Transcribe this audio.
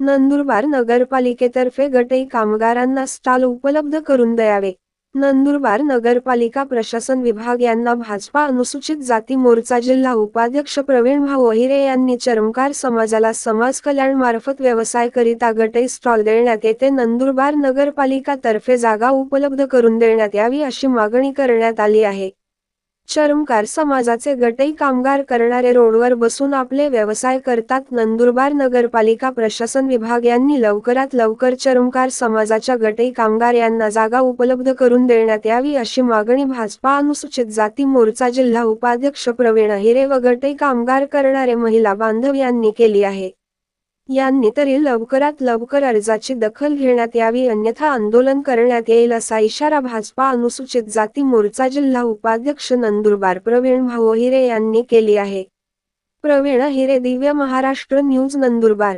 नंदुरबार नगरपालिकेतर्फे गटई कामगारांना स्टॉल उपलब्ध करून द्यावे. नंदुरबार नगरपालिका प्रशासन विभाग यांना भाजपा अनुसूचित जाती मोर्चा जिल्हा उपाध्यक्ष प्रवीण भाऊ अहिरे यांनी चरमकार समाजाला समाज कल्याण मार्फत व्यवसाय करिता गटई स्टॉल देण्यात येते. नंदुरबार नगरपालिका तर्फे जागा उपलब्ध करून देण्यात यावी अशी मागणी करण्यात आली आहे. चरमकार समाजाचे गटई कामगार करणारे रोडवर बसून आपले व्यवसाय करतात. नंदुरबार नगरपालिका प्रशासन विभाग यांनी लवकरात लवकर चरमकार समाजाच्या गटई कामगार यांना जागा उपलब्ध करून देण्यात यावी अशी मागणी भाजपा अनुसूचित जाती मोर्चा जिल्हा उपाध्यक्ष प्रवीण अहिरे व गटई कामगार करणारे महिला बांधव यांनी केली आहे. यांनी तरी लवकरात लवकर अर्जाची दखल घेण्यात यावी अन्यथा आंदोलन करण्यात येईल असा इशारा भाजपा अनुसूचित जाती मोर्चा जिल्हा उपाध्यक्ष नंदुरबार प्रवीण भाऊ हिरे यांनी केली आहे. प्रवीण हिरे दिव्य महाराष्ट्र न्यूज नंदुरबार.